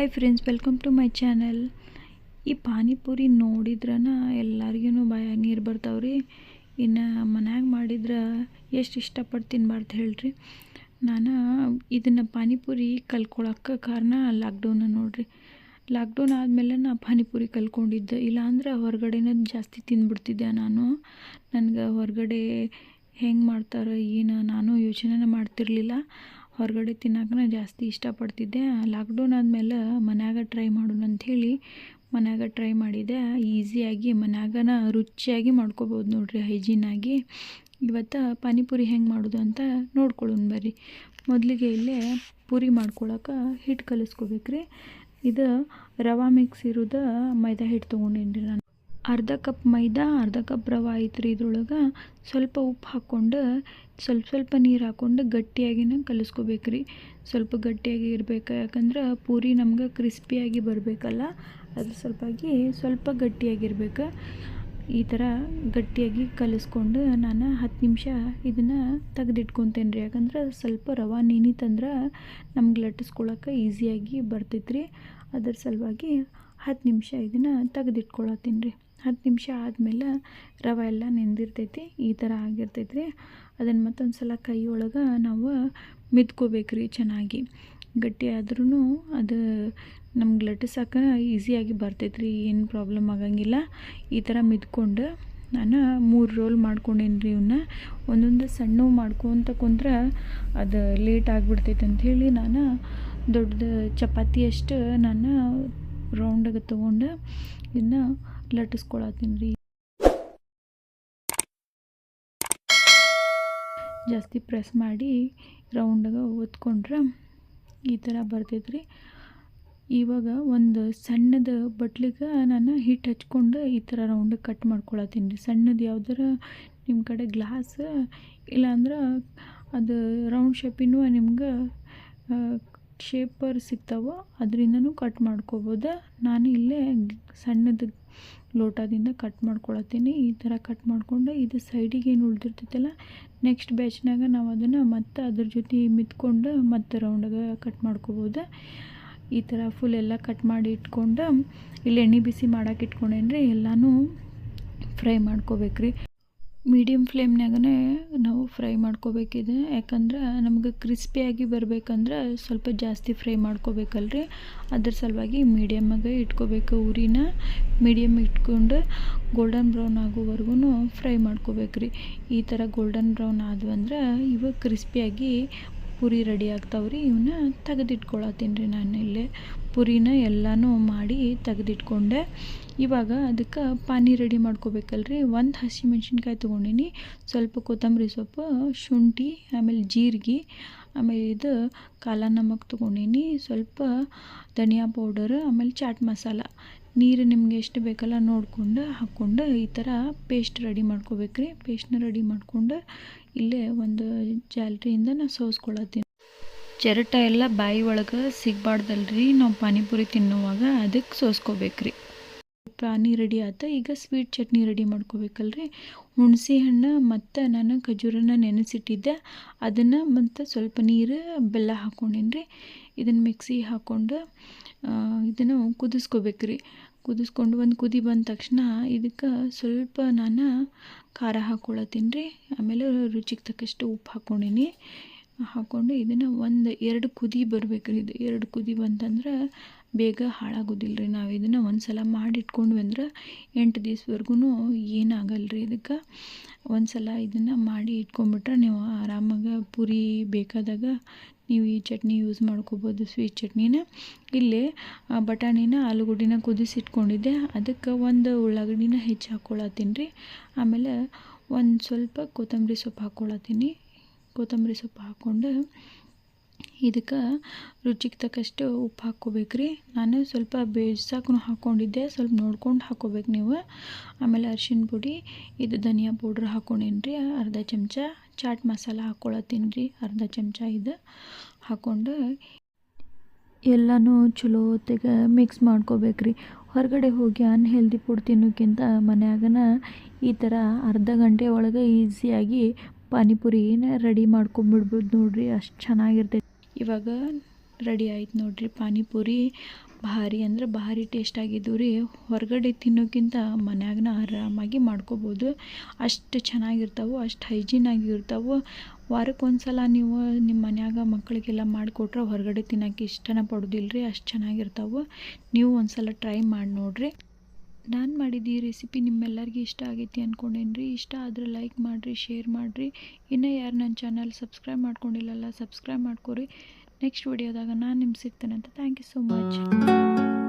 Hi friends welcome to my channel ಈ ಪಾನಿಪುರಿ ನೋಡಿದ್ರನ ಎಲ್ಲರಿಗೂ ಬಾಯ ನೀರು ಬರ್ತಾವ್ರಿ. ಇನ್ನು ಮನ್ಯಾಗ ಮಾಡಿದ್ರೆ ಎಷ್ಟು ಇಷ್ಟಪಟ್ಟು ತಿನ್ಬಾರ್ದು ಹೇಳ್ರಿ. ನಾನು ಇದನ್ನು ಪಾನಿಪುರಿ ಕಲ್ಕೊಳಕ್ಕೆ ಕಾರಣ ಲಾಕ್ಡೌನ ನೋಡ್ರಿ. ಲಾಕ್ಡೌನ್ ಆದಮೇಲೆ ನಾ ಪಾನಿಪುರಿ ಕಲ್ಕೊಂಡಿದ್ದೆ. ಇಲ್ಲಾಂದ್ರೆ ಹೊರಗಡೆನೇ ಜಾಸ್ತಿ ತಿಂದ್ಬಿಡ್ತಿದ್ದೆ ನಾನು. ನನಗೆ ಹೊರಗಡೆ ಹೆಂಗೆ ಮಾಡ್ತಾರೆ ಏನು ನಾನು ಯೋಚನೆ ಮಾಡ್ತಿರ್ಲಿಲ್ಲ. ಹೊರಗಡೆ ತಿನ್ನೋಕೆ ಜಾಸ್ತಿ ಇಷ್ಟಪಡ್ತಿದ್ದೆ. ಲಾಕ್ಡೌನ್ ಆದಮೇಲೆ ಮನ್ಯಾಗ ಟ್ರೈ ಮಾಡೋಣ ಅಂಥೇಳಿ ಮನ್ಯಾಗ ಟ್ರೈ ಮಾಡಿದೆ. ಈಸಿಯಾಗಿ ಮನ್ಯಾಗನ ರುಚಿಯಾಗಿ ಮಾಡ್ಕೋಬೋದು ನೋಡಿರಿ ಹೈಜೀನಾಗಿ ಇವತ್ತು ಪಾನಿಪುರಿ ಹೆಂಗೆ ಮಾಡೋದು ಅಂತ ನೋಡ್ಕೊಳ್ಳೋಣ ಬರ್ರಿ. ಮೊದಲಿಗೆ ಇಲ್ಲೇ ಪೂರಿ ಮಾಡ್ಕೊಳಕ್ಕೆ ಹಿಟ್ಟು ಕಲಿಸ್ಕೋಬೇಕ್ರಿ. ಇದು ರವಾ ಮಿಕ್ಸ್ ಇರೋದು ಮೈದಾ ಹಿಟ್ಟು ತೊಗೊಂಡೇನಿ ರೀ ನಾನು. ಅರ್ಧ ಕಪ್ ಮೈದಾ, ಅರ್ಧ ಕಪ್ ರವೆ ಐತ್ರಿ ಇದ್ರೊಳಗೆ. ಸ್ವಲ್ಪ ಉಪ್ಪು ಹಾಕ್ಕೊಂಡು, ಸ್ವಲ್ಪ ಸ್ವಲ್ಪ ನೀರು ಹಾಕ್ಕೊಂಡು ಗಟ್ಟಿಯಾಗಿನ ಕಲಿಸ್ಕೋಬೇಕ್ರಿ. ಸ್ವಲ್ಪ ಗಟ್ಟಿಯಾಗಿ ಇರಬೇಕು, ಯಾಕಂದ್ರೆ ಪೂರಿ ನಮ್ಗೆ ಕ್ರಿಸ್ಪಿಯಾಗಿ ಬರಬೇಕಲ್ಲ, ಅದ್ರ ಸಲುವಾಗಿ ಸ್ವಲ್ಪ ಗಟ್ಟಿಯಾಗಿರ್ಬೇಕು ಈ ಥರ ಗಟ್ಟಿಯಾಗಿ ಕಲಿಸ್ಕೊಂಡು ನಾನು ಹತ್ತು ನಿಮಿಷ ಇದನ್ನು ತೆಗೆದಿಟ್ಕೊತೇನೆ ರೀ ಯಾಕಂದ್ರೆ ಸ್ವಲ್ಪ ರವೆ ನೆನಿತಂದ್ರೆ ನಮ್ಗೆ ಲಟ್ಟಿಸ್ಕೊಳಕ್ಕೆ ಈಸಿಯಾಗಿ ಬರ್ತೈತ್ರಿ. ಅದ್ರ ಸಲುವಾಗಿ ಹತ್ತು ನಿಮಿಷ ಇದನ್ನು ತೆಗೆದಿಟ್ಕೊಳತ್ತೀನಿ ರೀ ಹತ್ತು ನಿಮಿಷ ಆದಮೇಲೆ ರವೆ ಎಲ್ಲ ನೆಂದಿರ್ತೈತಿ, ಈ ಥರ ಆಗಿರ್ತೈತಿ ರೀ ಅದನ್ನು ಮತ್ತೊಂದು ಸಲ ಕೈ ಒಳಗೆ ನಾವು ಮಿದ್ಕೋಬೇಕ್ರಿ ಚೆನ್ನಾಗಿ. ಗಟ್ಟಿ ಆದ್ರೂ ಅದು ನಮ್ಗೆ ಲಟ್ಟಿಸಕ್ಕೆ ಈಸಿಯಾಗಿ ಬರ್ತೈತೆ ರೀ ಏನು ಪ್ರಾಬ್ಲಮ್ ಆಗಂಗಿಲ್ಲ. ಈ ಥರ ಮಿದ್ಕೊಂಡು ನಾನು ಮೂರು ರೋಲ್ ಮಾಡ್ಕೊಂಡೇನಿ ರೀ ಇವನ್ನ ಒಂದೊಂದು ಸಣ್ಣವು ಮಾಡ್ಕೊತ ಕುಂದ್ರೆ ಅದು ಲೇಟ್ ಆಗಿಬಿಡ್ತೈತೆ ಅಂಥೇಳಿ ನಾನು ದೊಡ್ಡದು ಚಪಾತಿಯಷ್ಟು ನಾನು ರೌಂಡಾಗ ತೊಗೊಂಡು ಇದನ್ನ ಲಟ್ಟಿಸ್ಕೊಳತ್ತೀನಿ ರೀ. ಜಾಸ್ತಿ ಪ್ರೆಸ್ ಮಾಡಿ ರೌಂಡಾಗ ಓದ್ಕೊಂಡ್ರೆ ಈ ಥರ ಬರ್ತೈತೆ ರೀ ಇವಾಗ ಒಂದು ಸಣ್ಣದ ಬಟ್ಲಿಗೆ ನಾನು ಹಿಟ್ಟು ಹಚ್ಕೊಂಡು ಈ ಥರ ರೌಂಡ ಕಟ್ ಮಾಡ್ಕೊಳತ್ತೀನಿ ರೀ. ಸಣ್ಣದು ಯಾವ್ದಾರ ನಿಮ್ಮ ಕಡೆ ಗ್ಲಾಸ್ ಇಲ್ಲಾಂದ್ರೆ ಅದು ರೌಂಡ್ ಶೇಪಿನೂ ನಿಮ್ಗೆ ಶೇಪರ್ ಸಿಗ್ತಾವೋ ಅದರಿಂದನೂ ಕಟ್ ಮಾಡ್ಕೋಬೋದು. ನಾನು ಇಲ್ಲೇ ಸಣ್ಣದು ಲೋಟದಿಂದ ಕಟ್ ಮಾಡ್ಕೊಳತ್ತೀನಿ. ಈ ಥರ ಕಟ್ ಮಾಡಿಕೊಂಡು ಇದು ಸೈಡಿಗೆ ಏನು ಉಳಿದಿರ್ತೈತಲ್ಲ ನೆಕ್ಸ್ಟ್ ಬ್ಯಾಚ್ನಾಗ ನಾವು ಅದನ್ನು ಮತ್ತೆ ಅದ್ರ ಜೊತೆ ಮಿತ್ಕೊಂಡು ಮತ್ತೆ ರೌಂಡಾಗ ಕಟ್ ಮಾಡ್ಕೋಬೋದು. ಈ ಥರ ಫುಲ್ ಎಲ್ಲ ಕಟ್ ಮಾಡಿ ಇಟ್ಕೊಂಡು, ಇಲ್ಲಿ ಎಣ್ಣೆ ಬಿಸಿ ಮಾಡಕ್ಕೆ ಇಟ್ಕೊಂಡೇನಿ ರೀ ಎಲ್ಲನೂ ಫ್ರೈ ಮಾಡ್ಕೋಬೇಕ್ರಿ. ಮೀಡಿಯಮ್ ಫ್ಲೇಮ್ನಾಗೇ ನಾವು ಫ್ರೈ ಮಾಡ್ಕೋಬೇಕಿದೆ. ಯಾಕಂದ್ರೆ ನಮಗೆ ಕ್ರಿಸ್ಪಿಯಾಗಿ ಬರಬೇಕಂದ್ರೆ ಸ್ವಲ್ಪ ಜಾಸ್ತಿ ಫ್ರೈ ಮಾಡ್ಕೋಬೇಕಲ್ರಿ. ಅದ್ರ ಸಲುವಾಗಿ ಮೀಡಿಯಮ್ಮಾಗೆ ಇಟ್ಕೋಬೇಕು ಉರಿನ ಮೀಡಿಯಮ್ ಇಟ್ಕೊಂಡು ಗೋಲ್ಡನ್ ಬ್ರೌನ್ ಆಗೋವರೆಗೂ ಫ್ರೈ ಮಾಡ್ಕೋಬೇಕ್ರಿ. ಈ ಥರ ಗೋಲ್ಡನ್ ಬ್ರೌನ್ ಆದ್ವಂದ್ರೆ ಇವಾಗ ಕ್ರಿಸ್ಪಿಯಾಗಿ ಪುರಿ ರೆಡಿ ಆಗ್ತಾವ್ರಿ ಇವನ್ನ ತೆಗೆದಿಟ್ಕೊಳತ್ತೀನಿ ರೀ ನಾನು ಇಲ್ಲೇ. ಪುರಿನ ಎಲ್ಲನೂ ಮಾಡಿ ತೆಗೆದಿಟ್ಕೊಂಡೆ. ಇವಾಗ ಅದಕ್ಕೆ ಪಾನಿ ರೆಡಿ ಮಾಡ್ಕೋಬೇಕಲ್ರಿ. ಒಂದು ಹಸಿಮೆಣ್ಸಿನ್ಕಾಯಿ ತೊಗೊಂಡಿನಿ. ಸ್ವಲ್ಪ ಕೊತ್ತಂಬರಿ ಸೊಪ್ಪು, ಶುಂಠಿ, ಆಮೇಲೆ ಜೀರಿಗೆ, ಆಮೇಲೆ ಇದು ಕಾಲ ನಮಕ್ ತೊಗೊಂಡಿನಿ. ಸ್ವಲ್ಪ ಧನಿಯಾ ಪೌಡರ್, ಆಮೇಲೆ ಚಾಟ್ ಮಸಾಲ. ನೀರು ನಿಮ್ಗೆ ಎಷ್ಟು ಬೇಕಲ್ಲ ನೋಡಿಕೊಂಡು ಹಾಕ್ಕೊಂಡು ಈ ಥರ ಪೇಸ್ಟ್ ರೆಡಿ ಮಾಡ್ಕೋಬೇಕ್ರಿ ಪೇಸ್ಟ್ನ ರೆಡಿ ಮಾಡ್ಕೊಂಡು ಇಲ್ಲೇ ಒಂದು ಜಾಲ್ರಿಯಿಂದ ನಾನು ಸೋಸ್ಕೊಳತ್ತೀನಿ. ಚಿರಟ ಎಲ್ಲ ಬಾಯಿ ಒಳಗೆ ಸಿಗಬಾರ್ದಲ್ರಿ. ನಾವು ಪಾನಿಪುರಿ ತಿನ್ನುವಾಗ ಅದಕ್ಕೆ ಸೋಸ್ಕೋಬೇಕ್ರಿ. ಪಾನಿ ರೆಡಿ ಆತ. ಈಗ ಸ್ವೀಟ್ ಚಟ್ನಿ ರೆಡಿ ಮಾಡ್ಕೋಬೇಕಲ್ರಿ? ಹುಣಸೆ ಹಣ್ಣು ಮತ್ತು ನಾನು ಖಜೂರನ್ನ ನೆನೆಸಿಟ್ಟಿದ್ದೆ. ಅದನ್ನು ಮತ್ತು ಸ್ವಲ್ಪ ನೀರು, ಬೆಲ್ಲ ಹಾಕ್ಕೊಂಡೇನಿ ರೀ ಇದನ್ನು ಮಿಕ್ಸಿ ಹಾಕ್ಕೊಂಡು ಇದನ್ನು ಕುದಿಸ್ಕೋಬೇಕ್ರಿ. ಕುದಿಸ್ಕೊಂಡು ಒಂದು ಕುದಿ ಬಂದ ತಕ್ಷಣ ಇದಕ್ಕೆ ಸ್ವಲ್ಪ ನಾನು ಖಾರ ಹಾಕ್ಕೊಳತ್ತೀನಿ ರೀ. ಆಮೇಲೆ ರುಚಿಗೆ ತಕ್ಕಷ್ಟು ಉಪ್ಪು ಹಾಕ್ಕೊಂಡೀನಿ ಹಾಕ್ಕೊಂಡು ಇದನ್ನು ಒಂದು ಎರಡು ಕುದಿ ಬರ್ಬೇಕ್ರಿ. ಇದು ಎರಡು ಕುದಿ ಬಂತಂದ್ರೆ ಬೇಗ ಹಾಳಾಗೋದಿಲ್ಲ ರೀ ನಾವು ಇದನ್ನು ಒಂದು ಸಲ ಮಾಡಿ ಇಟ್ಕೊಂಡ್ವಿ ಅಂದ್ರೆ ಎಂಟು ದಿವ್ಸವರೆಗೂ ಏನಾಗಲ್ಲ ರೀ ಇದಕ್ಕೆ? ಒಂದು ಸಲ ಇದನ್ನು ಮಾಡಿ ಇಟ್ಕೊಂಡ್ಬಿಟ್ರೆ ನೀವು ಆರಾಮಾಗಿ ಪೂರಿ ಬೇಕಾದಾಗ ನೀವು ಈ ಚಟ್ನಿ ಯೂಸ್ ಮಾಡ್ಕೋಬೋದು. ಸ್ವೀಟ್ ಚಟ್ನಿನ. ಇಲ್ಲಿ ಬಟಾಣಿನ ಆಲೂಗಡ್ಡಿನ ಕುದಿಸಿಟ್ಕೊಂಡಿದ್ದೆ. ಅದಕ್ಕೆ ಒಂದು ಉಳ್ಳಾಗಡ್ಡಿನ ಹೆಚ್ಚು ಹಾಕ್ಕೊಳತ್ತೀನಿ ರೀ. ಆಮೇಲೆ ಒಂದು ಸ್ವಲ್ಪ ಕೊತ್ತಂಬರಿ ಸೊಪ್ಪು ಹಾಕ್ಕೊಳತ್ತೀನಿ ಕೊತ್ತಂಬರಿ ಸೊಪ್ಪು ಹಾಕ್ಕೊಂಡು ಇದಕ್ಕೆ ರುಚಿಗೆ ತಕ್ಕಷ್ಟು ಉಪ್ಪು ಹಾಕ್ಕೋಬೇಕ್ರಿ ನಾನು ಸ್ವಲ್ಪ ಬೇಯಿಸಕ್ಕೂ ಹಾಕ್ಕೊಂಡಿದ್ದೆ, ಸ್ವಲ್ಪ ನೋಡ್ಕೊಂಡು ಹಾಕ್ಕೋಬೇಕು ನೀವು. ಆಮೇಲೆ ಅರ್ಶಿನ ಪುಡಿ, ಇದು ಧನಿಯಾ ಪೌಡ್ರ್ ಹಾಕ್ಕೊಂಡೇನಿ ರೀ, ಅರ್ಧ ಚಮಚ. ಚಾಟ್ ಮಸಾಲ ಹಾಕ್ಕೊಳತ್ತೀನಿ ರೀ, ಅರ್ಧ ಚಮಚ ಇದು ಹಾಕ್ಕೊಂಡು ಎಲ್ಲನೂ ಚಲೋ ಹೊತ್ತಿಗೆ ಮಿಕ್ಸ್ ಮಾಡ್ಕೋಬೇಕು ರೀ. ಹೊರಗಡೆ ಹೋಗಿ ಅನ್ಹೆಲ್ದಿ ಫುಡ್ ತಿನ್ನೋಕ್ಕಿಂತ ಮನ್ಯಾಗನ ಈ ಥರ ಅರ್ಧ ಗಂಟೆ ಒಳಗೆ ಈಸಿಯಾಗಿ ಪಾನಿಪುರಿನ ರೆಡಿ ಮಾಡ್ಕೊಂಬಿಡ್ಬೋದು ನೋಡ್ರಿ, ಅಷ್ಟು ಚೆನ್ನಾಗಿರ್ತೈತಿ. ಇವಾಗ ರೆಡಿ ಆಯ್ತು ನೋಡ್ರಿ ಪಾನಿಪುರಿ. ಭಾರಿ ಅಂದ್ರೆ ಭಾರಿ ಟೇಸ್ಟ್ ಆಗಿದ್ದು ರೀ. ಹೊರಗಡೆ ತಿನ್ನೋಕ್ಕಿಂತ ಮನ್ಯಾಗನ ಆರಾಮಾಗಿ ಮಾಡ್ಕೋಬೋದು. ಅಷ್ಟು ಚೆನ್ನಾಗಿರ್ತಾವೆ, ಅಷ್ಟು ಹೈಜೀನ್ ಆಗಿರ್ತಾವೆ. ವಾರಕ್ಕೆ ಒಂದು ಸಲ ನೀವು ನಿಮ್ಮ ಮನ್ಯಾಗ ಮಕ್ಕಳಿಗೆಲ್ಲ ಮಾಡಿಕೊಟ್ರೆ ಹೊರಗಡೆ ತಿನ್ನೋಕ್ಕೆ ಇಷ್ಟನೇ ಪಡೋದಿಲ್ಲ ರೀ ಅಷ್ಟು ಚೆನ್ನಾಗಿರ್ತಾವೆ. ನೀವು ಒಂದು ಸಲ ಟ್ರೈ ಮಾಡಿ ನೋಡಿರಿ. ನಾನು ಮಾಡಿದ ಈ ರೆಸಿಪಿ ನಿಮ್ಮೆಲ್ಲರಿಗೂ ಇಷ್ಟ ಆಗೈತಿ ಅಂದ್ಕೊಂಡೇನಿ ರೀ ಇಷ್ಟ ಆದರೆ ಲೈಕ್ ಮಾಡಿರಿ ಶೇರ್ ಮಾಡಿರಿ. ಇನ್ನೂ ಯಾರು ನನ್ನ ಚಾನಲ್ ಸಬ್ಸ್ಕ್ರೈಬ್ ಮಾಡ್ಕೊಂಡಿಲ್ಲಲ್ಲ ಸಬ್ಸ್ಕ್ರೈಬ್ ಮಾಡ್ಕೊರಿ. ನೆಕ್ಸ್ಟ್ ವಿಡಿಯೋದಾಗ ನಾನು ನಿಮ್ಗೆ ಸಿಗ್ತೇನೆ ಅಂತ. Thank you so much